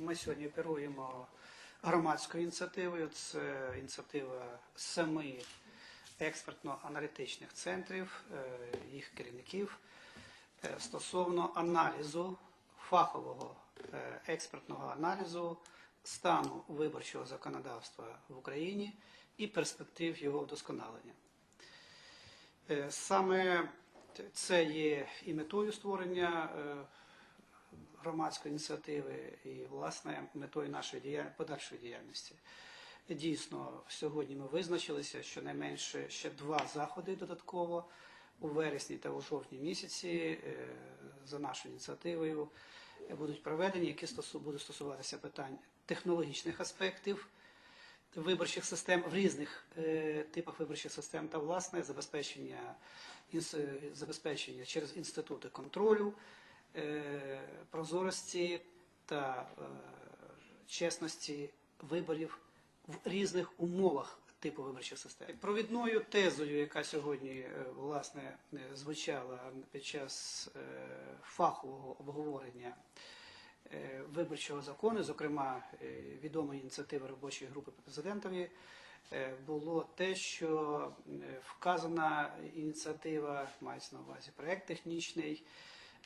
Ми сьогодні оперуємо громадською ініціативою. Це ініціатива семи експертно-аналітичних центрів, е, їх керівників е, стосовно аналізу фахового е, експертного аналізу стану виборчого законодавства в Україні і перспектив його вдосконалення. Саме це є і метою створення громадської ініціативи і, власне, метою нашої дія- подальшої діяльності. Дійсно, сьогодні ми визначилися, що найменше ще два заходи додатково у вересні та у жовтні місяці е, за нашою ініціативою е, будуть проведені, які будуть стосуватися питань технологічних аспектів виборчих систем в різних е, типах виборчих систем та власне забезпечення, забезпечення через інститути контролю, прозорості та е, чесності виборів в різних умовах типу виборчих систем. Провідною тезою, яка сьогодні е, власне е, звучала під час е, фахового обговорення е, виборчого закону, зокрема е, відомої ініціативи робочої групи по президентові, е, було те, що е, вказана ініціатива, мається на увазі проект технічний,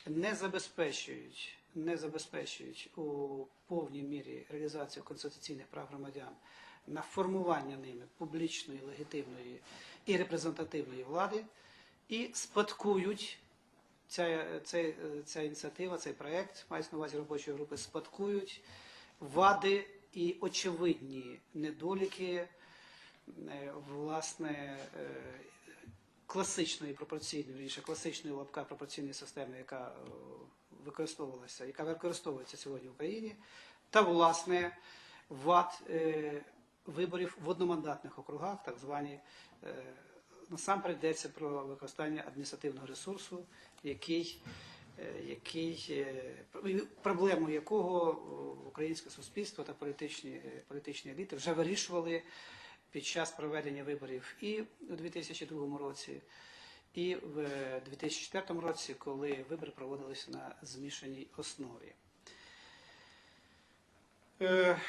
не забезпечують, не забезпечують у повній мірі реалізацію конституційних прав громадян на формування ними публічної, легітимної і репрезентативної влади і спадкують. Ця, ця, ця ініціатива, цей проект, мається на увазі робочої групи, спадкують вади і очевидні недоліки е, власне е, класичної пропорційної, вірніше, класичної лапка пропорційної системи, яка е, використовувалася, яка використовується сьогодні в Україні, та власне вад е, виборів в одномандатних округах, так звані. е, Насамперед йдеться про використання адміністративного ресурсу, який, який, проблему якого українське суспільство та політичні, політичні еліти вже вирішували під час проведення виборів і у 2002 році, і в 2004 році, коли вибори проводилися на змішаній основі. Е,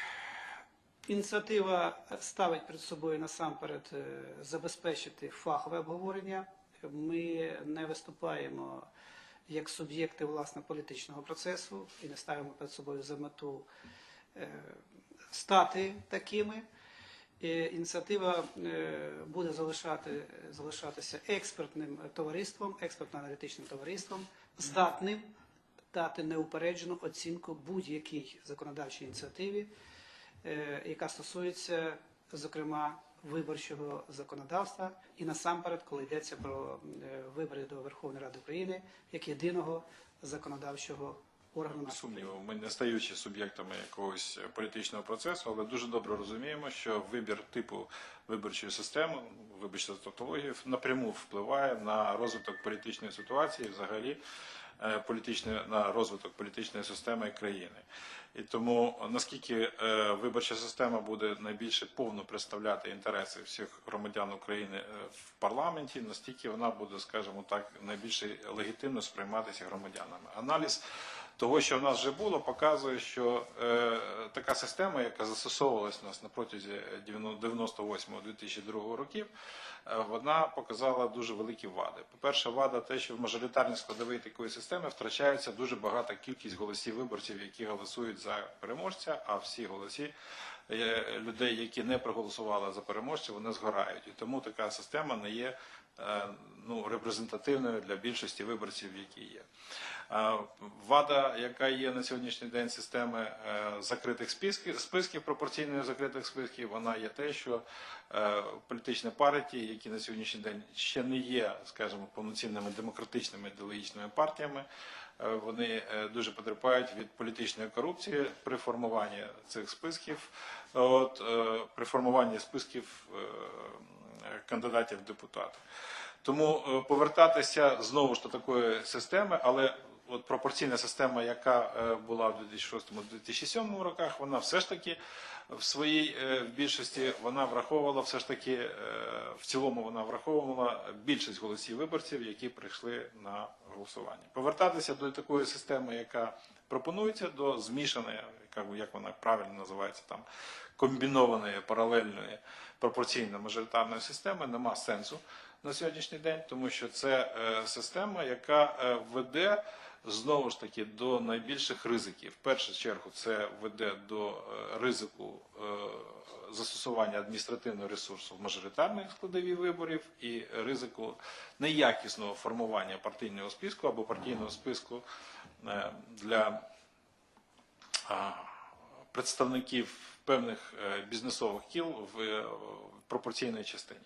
Ініціатива ставить перед собою насамперед е, забезпечити фахове обговорення. Ми не виступаємо як суб'єкти власне політичного процесу і не ставимо перед собою за мету е, стати такими. Ініціатива е, буде залишати, залишатися експертним товариством, експертно-аналітичним товариством, здатним дати неупереджену оцінку будь-якій законодавчій ініціативі, е, яка стосується, зокрема, виборчого законодавства, і насамперед, коли йдеться про е, вибори до Верховної Ради України як єдиного законодавчого органу нашої сумніву. Ми не стаючи суб'єктами якогось політичного процесу, але дуже добре розуміємо, що вибір типу виборчої системи, виборчої тавтології, напряму впливає на розвиток політичної ситуації, взагалі е, політичної на розвиток політичної системи країни. І тому наскільки е, виборча система буде найбільше повно представляти інтереси всіх громадян України е, в парламенті, настільки вона буде, скажімо так, найбільше легітимно сприйматися громадянами. Аналіз того, що в нас вже було, показує, що е, така система, яка застосовувалась у нас на протязі 98-2002 років, вона показала дуже великі вади. По-перше, вада те, що в мажоритарній складовій такої системи втрачається дуже багата кількість голосів виборців, які голосують за переможця, а всі голоси е, людей, які не проголосували за переможця, вони згорають. І тому така система не є е, ну, репрезентативною для більшості виборців, які є. Е, Вада, яка є на сьогоднішній день системи е, закритих списків, списків пропорційної закритих списків, вона є те, що е, політичні партії, які на сьогоднішній день ще не є, скажімо, повноцінними демократичними ідеологічними партіями, е, вони е, дуже потерпають від політичної корупції при формуванні цих списків, от, е, при формуванні списків кандидатів в депутати. Тому повертатися знову ж до такої системи, але от пропорційна система, яка е, була в 2006-2007 роках, вона все ж таки в своїй е, в більшості вона враховувала все ж таки е, в цілому вона враховувала більшість голосів виборців, які прийшли на голосування. Повертатися до такої системи, яка пропонується, до змішаної, як, вона правильно називається там, комбінованої паралельної пропорційно-мажоритарної системи, нема сенсу на сьогоднішній день, тому що це е, система, яка е, веде знову ж таки до найбільших ризиків. В першу чергу це веде до е, ризику застосування адміністративного ресурсу в мажоритарних складові виборів і ризику неякісного формування партійного списку або партійного списку для представників певних бізнесових кіл в пропорційній частині.